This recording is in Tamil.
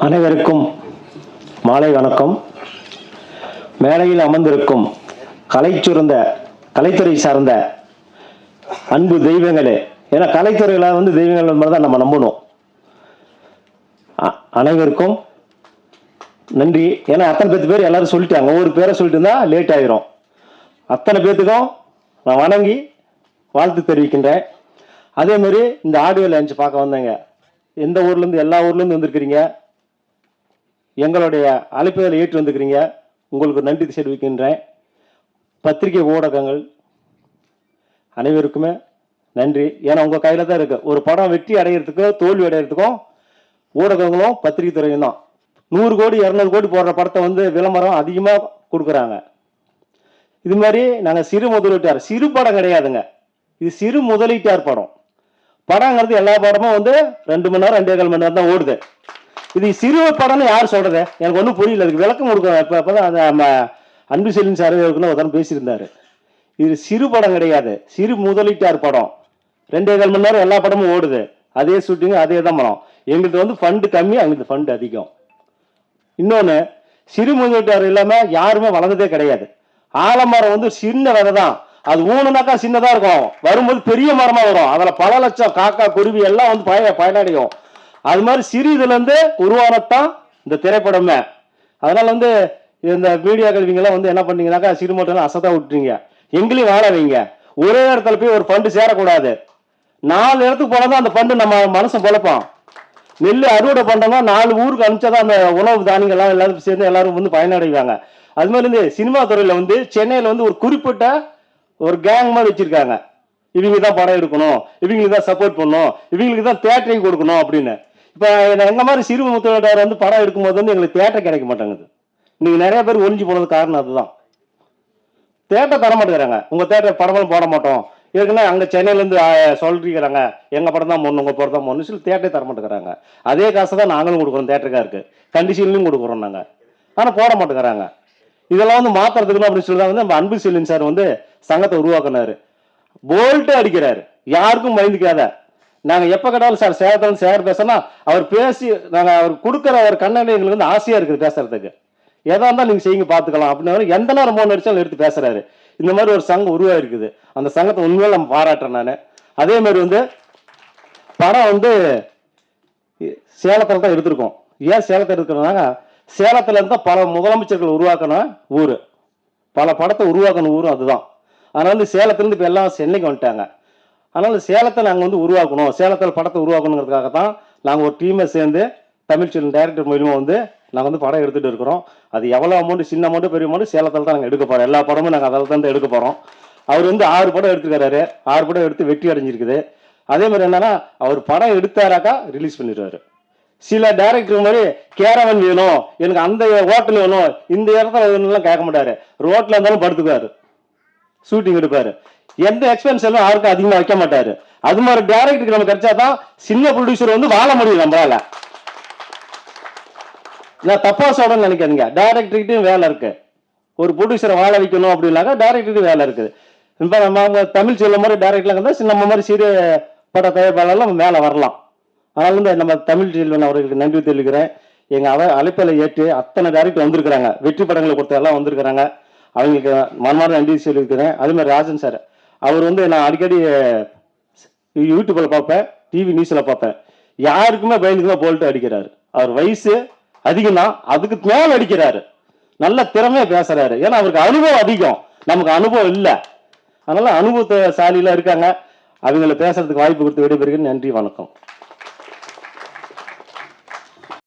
அனைவருக்கும் மாலை வணக்கம். மேலையில் அமர்ந்திருக்கும் கலை சுரந்த கலைத்துறை சார்ந்த அன்பு தெய்வங்களே ஏன்னா கலைத்துறையில் வந்து தெய்வங்கள் மாதிரி தான் நம்ம நம்பணும். அ- அனைவருக்கும் நன்றி. ஏன்னா அத்தனை பேத்து பேர் எல்லாரும் சொல்லிட்டாங்க. ஒவ்வொரு பேரை சொல்லிட்டு இருந்தால் லேட் ஆகிரும் அத்தனை பேர்த்துக்கும் நான் வணங்கி வாழ்த்து தெரிவிக்கின்றேன். அதே மாதிரி இந்த ஆடியோ லான்ச் பார்க்க வந்தேங்க. எந்த ஊர்லேருந்து எல்லா ஊர்லேருந்து வந்திருக்கிறீங்க? எங்களுடைய அழைப்புகளை ஏற்று வந்துக்கிறீங்க உங்களுக்கு நன்றி தெரிவிக்கின்றேன் பத்திரிகை ஊடகங்கள் அனைவருக்குமே நன்றி. ஏன்னா உங்கள் கையில் தான் இருக்குது ஒரு படம் வெற்றி அடையிறதுக்கும் தோல்வி அடையிறதுக்கும் ஊடகங்களும் பத்திரிகை துறையும் தான். நூறு கோடி இரநூறு கோடி போடுற படத்தை வந்து விளம்பரம் அதிகமாக கொடுக்குறாங்க. இது மாதிரி நாங்கள் சிறு முதலீட்டார் சிறு படம் கிடையாதுங்க. இது சிறு முதலீட்டார் படம். படங்கிறது எல்லா படமும் வந்து ரெண்டு மணி நேரம் ரெண்டே கால் மணி நேரம் தான் ஓடுது. இது சிறுவ படம்னு யார் சொல்றது? எனக்கு ஒன்றும் புரியல. அதுக்கு விளக்கம் கொடுக்கணும். இப்போ இப்போ தான் அந்த நம்ம அன்பு செல்லின் சார் இருக்குன்னு ஒருத்தரம் பேசியிருந்தாரு. இது சிறு படம் கிடையாது. சிறு முதலீட்டார் படம். ரெண்டே கால் மணி நேரம் எல்லா படமும் ஓடுது. அதே ஷூட்டிங் அதே தான் படம். எங்களுக்கு வந்து ஃபண்டு கம்மி அவங்களுக்கு ஃபண்டு அதிகம். இன்னொன்று சிறு முதலீட்டார் இல்லாமல் யாருமே வளர்ந்ததே கிடையாது. ஆலமரம் வந்து சின்ன விதை தான். அது ஊனுனாக்கா சின்னதாக இருக்கும். வரும்போது பெரிய மரமாக வரும். அதில் பல லட்சம் காக்கா குருவி எல்லாம் வந்து பய பயனடையும். அது மாதிரி சிறு இதுல உருவானத்தான் இந்த திரைப்படமே. அதனால் வந்து இந்த மீடியா கல்விங்கெல்லாம் வந்து என்ன பண்ணீங்கன்னாக்கா சிறு மட்டும் அசத்தா விட்டுறீங்க எங்களையும் வாழ வைங்க. ஒரே இடத்துல போய் ஒரு ஃபண்டு சேரக்கூடாது. நாலு இடத்துக்கு போனதான் அந்த ஃபண்டு நம்ம மனசை பொழப்போம் நெல் அறுவடை பண்ணோம்னா நாலு ஊருக்கு அனுப்பிச்சாதான் அந்த உணவு தானியங்கள்லாம் எல்லாரும் சேர்ந்து எல்லாரும் வந்து பயனடைவாங்க. அது மாதிரி இந்த சினிமா துறையில் வந்து சென்னையில் வந்து ஒரு குறிப்பிட்ட ஒரு கேங் மாதிரி வச்சிருக்காங்க. இவங்க தான் படம் எடுக்கணும். இவங்களுக்கு தான் சப்போர்ட் பண்ணணும். இவங்களுக்கு தான் தேட்டரிங் கொடுக்கணும் அப்படின்னு. இப்போ எங்க மாதிரி சிறு முத்தோட்டார் வந்து படம் எடுக்கும்போது வந்து எங்களுக்கு தேட்டர் கிடைக்க மாட்டேங்குது. இன்னைக்கு நிறைய பேர் ஒழிஞ்சு போனது காரணம் அதுதான். தேட்டர் தர மாட்டேங்கிறாங்க. உங்க தேட்டர் படங்களும் போட மாட்டோம். ஏற்கனவே அங்கே சென்னையிலேருந்து சொல்லிருக்கிறாங்க. எங்கள் படம் தான் போடணும் உங்கள் படம் தான் போடணும் சொல்லி தேட்டரே தர மாட்டேங்கிறாங்க. அதே காசு தான் நாங்களும் கொடுக்குறோம் தேட்டருக்கா இருக்கு. கண்டிஷன்லையும் கொடுக்குறோம் நாங்கள் ஆனால் போட மாட்டேங்கிறாங்க. இதெல்லாம் வந்து மாற்றுறதுக்குன்னு அப்படின்னு சொல்லி தான் வந்து நம்ம அன்பு செல்வன் சார் வந்து சங்கத்தை உருவாக்குனாரு. போல்ட்டே அடிக்கிறாரு. யாருக்கும் பயந்துக்காத. நாங்கள் எப்போ கேட்டாலும் சார் சேரத்தில் சேர் பேசினா அவர் பேசி நாங்கள் அவர் கொடுக்குற அவர் கண்ணனை எங்களுக்கு வந்து ஆசையாக இருக்குது பேசுறதுக்கு. எதாக இருந்தாலும் நீங்கள் செய்யுங்க பார்த்துக்கலாம் அப்படின்னு எந்த நேரம் மூணு அடிச்சாலும் எடுத்து பேசுகிறாரு இந்த மாதிரி ஒரு சங்கம் உருவாயிருக்குது. அந்த சங்கத்தை உண்மையில நம்ம பாராட்டுறேன் நான். அதே மாதிரி வந்து படம் வந்து சேலத்தில் தான் எடுத்திருக்கோம். ஏன் சேலத்தில் இருக்கிறனாங்க சேலத்தில் இருந்தால் பல முதலமைச்சர்கள் உருவாக்கின ஊர். பல படத்தை உருவாக்கின ஊரும் அதுதான். அதனால வந்து சேலத்துலேருந்து இப்போ எல்லாம் சென்னைக்கு வந்துட்டாங்க. அதனால் சேலத்தை நாங்கள் வந்து உருவாக்கணும். சேலத்தில் படத்தை உருவாக்கணுங்கிறதுக்காக தான் நாங்கள் ஒரு டீமை சேர்ந்து தமிழ் செல்வன் டைரக்டர் மூலியமாக வந்து நாங்கள் வந்து படம் எடுத்துகிட்டு இருக்கிறோம். அது எவ்வளோ அமௌண்ட் சின்ன அமௌண்ட்டு பெரிய அமௌண்ட் சேலத்தில் தான் நாங்கள் எடுக்க போகிறோம் எல்லா படமும் நாங்கள் அதில் தான் எடுக்க போகிறோம் அவர் வந்து ஆறு படம் எடுத்துக்கிறாரு ஆறு படம் எடுத்து வெற்றி அடைஞ்சிருக்குது. அதே மாதிரி என்னன்னா அவர் படம் எடுத்தாராக்கா ரிலீஸ் பண்ணிடுவாரு. சில டேரக்டர் மாதிரி கேரவன் வேணும். எனக்கு அந்த ஹோட்டல் வேணும். இந்த இடத்துல வேணும்லாம் கேட்க மாட்டாரு. ரோட்டில் இருந்தாலும் படுத்துக்குவாரு. ஷூட்டிங் எடுப்பாரு. எந்த எக்ஸ்பென்ஸ் எல்லாம் யாருக்கும் அதிகமா வைக்க மாட்டாரு. அது மாதிரி டேரக்டருக்கு நம்ம கிடைச்சாதான் சின்ன ப்ரொடியூசர் வந்து வாழ முடியும் நம்மளால. நான் தப்பா சொல்றேன்னு நினைக்காதீங்க. டேரக்டர்கிட்டையும் வேலை இருக்கு. ஒரு ப்ரொடியூசரை வாழ வைக்கணும் அப்படின்னாக்கா டேரக்டருக்கு வேலை இருக்குது. இப்போ நம்ம அவங்க தமிழ் சொல்ல மாதிரி டேரக்டர்லாம் இருந்தால் நம்ம மாதிரி சிறு பட தயாரிப்பாளர்லாம் மேலே வரலாம். அதனால வந்து நம்ம தமிழ் செல்வன் அவர்களுக்கு நன்றி தெரிவிக்கிறேன். எங்க அவ அழைப்பில் ஏற்று அத்தனை டேரக்டர் வந்திருக்கிறாங்க. வெற்றி படங்களை கொடுத்த எல்லாம் வந்திருக்கிறாங்க. அவங்களுக்கு மனமான நன்றி சொல்லியிருக்கிறேன் அதே மாதிரி ராஜன் சார் அவர் வந்து நான் அடிக்கடி யூடியூப்பில் பார்ப்பேன் டிவி நியூஸில் பார்ப்பேன். யாருக்குமே பயந்துக்குமே போல்ட்டு அடிக்கிறாரு. அவர் வயசு அதிகம் தான் அதுக்கு மேல அடிக்கிறாரு. நல்ல திறமையாக பேசுறாரு. ஏன்னா அவருக்கு அனுபவம் அதிகம். நமக்கு அனுபவம் இல்லை. அதனால அனுபவத்தை சாலியில் இருக்காங்க. அவங்கள பேசுறதுக்கு வாய்ப்பு கொடுத்து விடைபெறுகிறேன். நன்றி வணக்கம்.